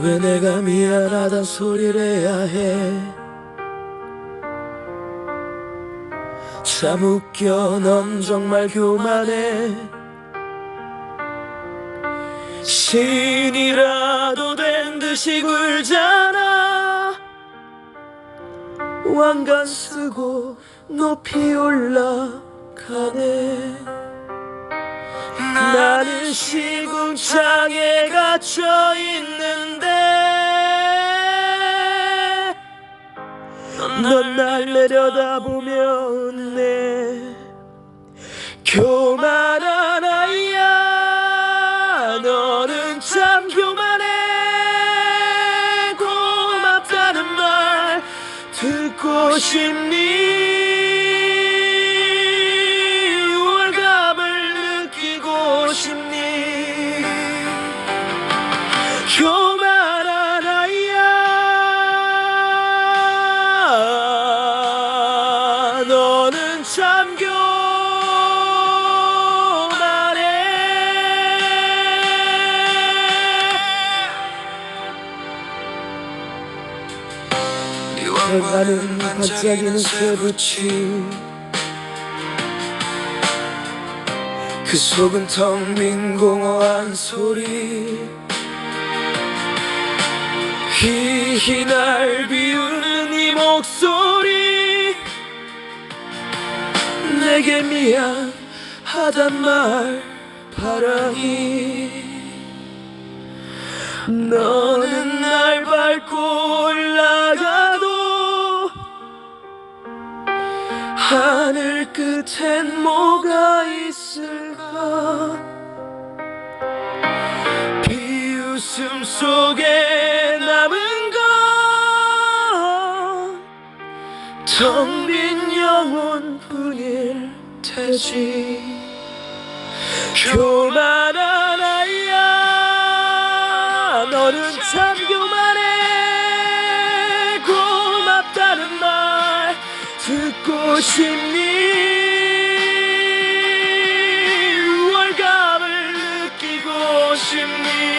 왜 내가 미안하단 소리를 해야 해? 참 웃겨 넌 정말 교만해. 신이라도 된 듯이 굴잖아. 왕관 쓰고 높이 올라가네 나는 시궁창에 갇혀 있는데 넌 날 내려다보면 내 교만한 아이야. 너는 참 교만해. 고맙다는 말 듣고 싶니 나는 반짝이는 쇠붙이 그 속은 텅 빈 공허한 소리. 히히 날 비웃는 이 목소리. 내게 미안하단 말 바라니 너 끝엔 뭐가 있을까? 비웃음 속에 남은 건텅 빈 영혼뿐일 테지. 교만한 아이야 너는 참 교만해. 고맙다는 말 듣고 싶니 pushing me